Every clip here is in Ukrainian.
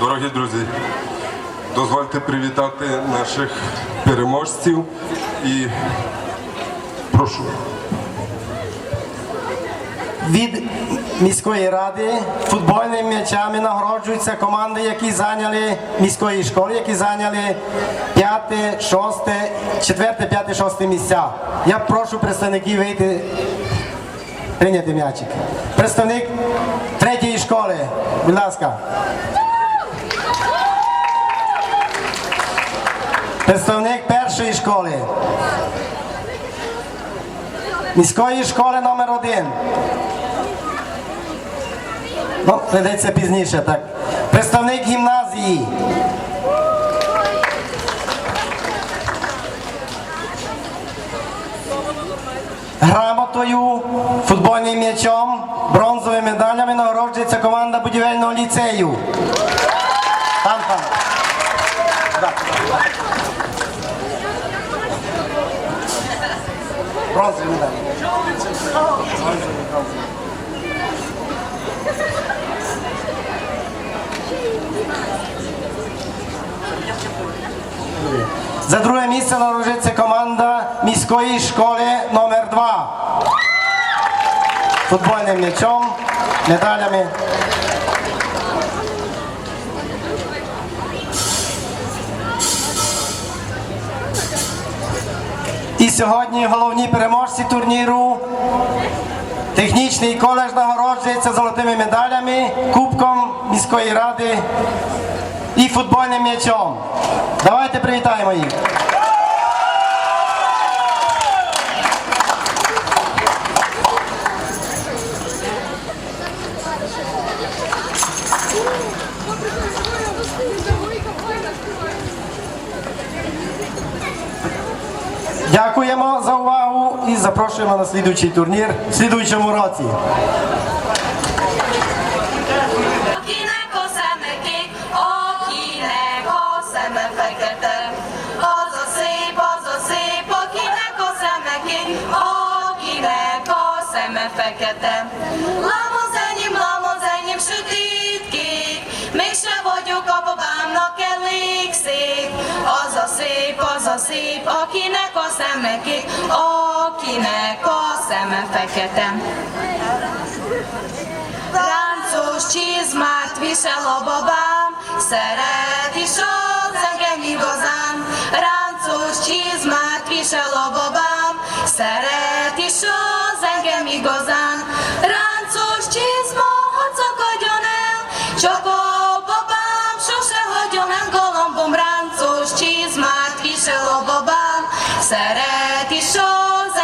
Дорогі друзі, дозвольте привітати наших переможців і прошу. Від міської ради футбольними м'ячами нагороджуються команди, які зайняли міської школи, які зайняли п'яте, шосте, четверте, п'яте, шосте місця. Я прошу представників вийти прийняти м'ячик. Представник третьої школи, будь ласка. Представник першої школи. Міської школи номер один. Ну, прийдеться пізніше, так. Представник гімназії. Грамотою, футбольним м'ячом, бронзовими медалями нагороджується команда будівельного ліцею. Там, там. Бронзові медалі. За друге місце нагороджується команда міської школи номер 2 Футбольним м'ячом, медалями. Сьогодні головні переможці турніру. Технічний коледж нагороджується золотими медалями, кубком міської ради і футбольним м'ячом. Давайте привітаємо їх. Дякуємо за увагу і запрошуємо на слідуючий турнір в слідуючому році. Kék, akinek a szeme fekete. Az a szép, az a szép. Az a szép, akinek a szeme kék, akinek a szeme fekete. Ráncos csizmát visel a babám, szeret is az engem igazán. Ráncos csizmát visel a babám, szeret is az engem igazán. Ráncos csizma, hadd el, csak a csizmát visel a babám, szeret is az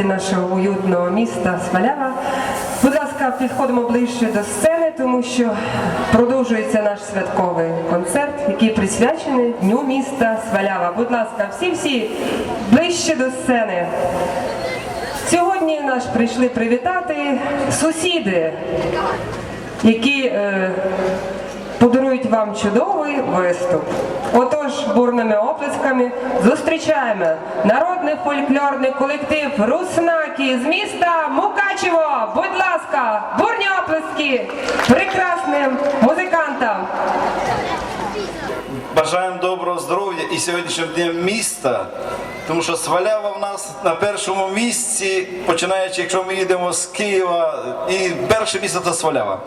гості нашого уютного міста Смолява. Будь ласка, підходимо ближче до сцени, тому що продовжується наш святковий концерт, який присвячений Дню міста Смолява. Будь ласка, всі-всі ближче до сцени. Сьогодні наш прийшли привітати сусіди, які е, подарують вам чудовий виступ. Отож, бурними оплесками зустрічаємо народний фольклорний колектив Руснаки з міста Мукачево. Будь ласка, бурні оплески прекрасним музикантам. Бажаємо доброго здоров'я і сьогоднішнього дня міста, тому що Свалява в нас на першому місці, починаючи, якщо ми їдемо з Києва, і перше місто це Свалява.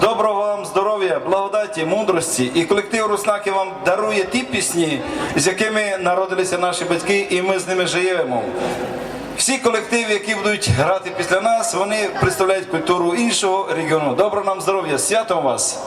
Доброго вам здоров'я, благодаті, мудрості. І колектив Руснаки вам дарує ті пісні, з якими народилися наші батьки, і ми з ними живемо. Всі колективи, які будуть грати після нас, вони представляють культуру іншого регіону. Доброго нам здоров'я, святом вас!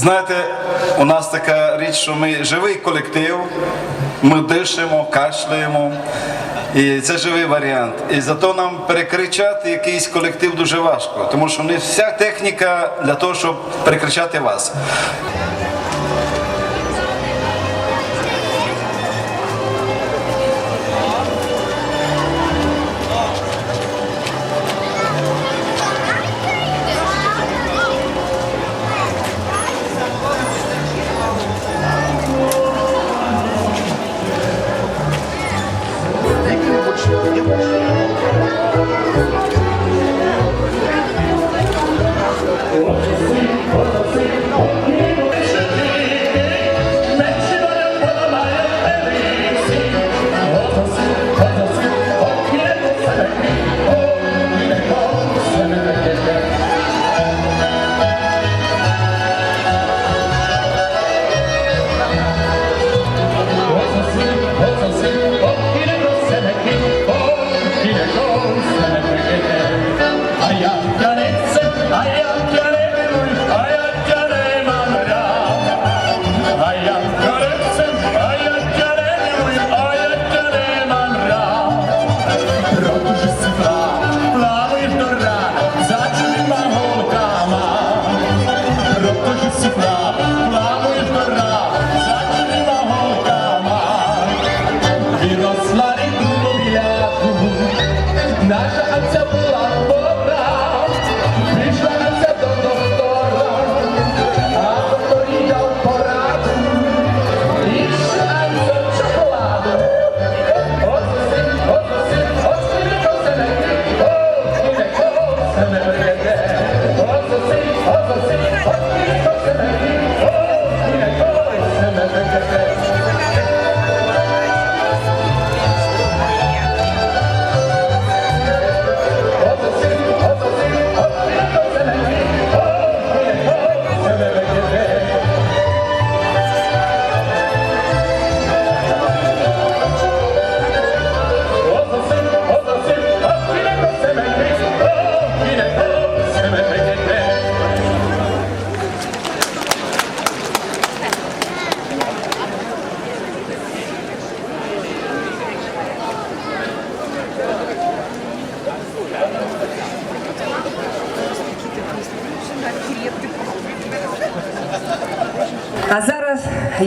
Знаєте, у нас така річ, що ми живий колектив, ми дишимо, кашляємо. І це живий варіант. І зато нам перекричати якийсь колектив дуже важко, тому що не вся техніка для того, щоб перекричати вас.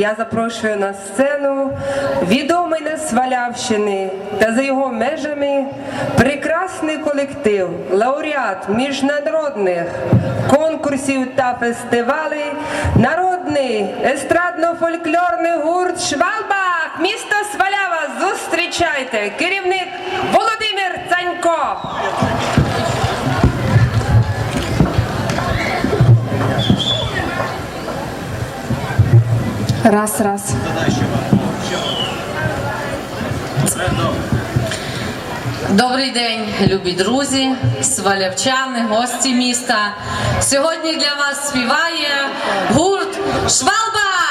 Я запрошую на сцену відомий на Свалявщини та за його межами прекрасний колектив, лауреат міжнародних конкурсів та фестивалей, народний естрадно-фольклорний гурт Швалбах, місто Свалява. Зустрічайте! Керівник Володимир Цанько. Раз, раз. Добрий день, любі друзі, свалявчани, гості міста. Сьогодні для вас співає гурт Швалба!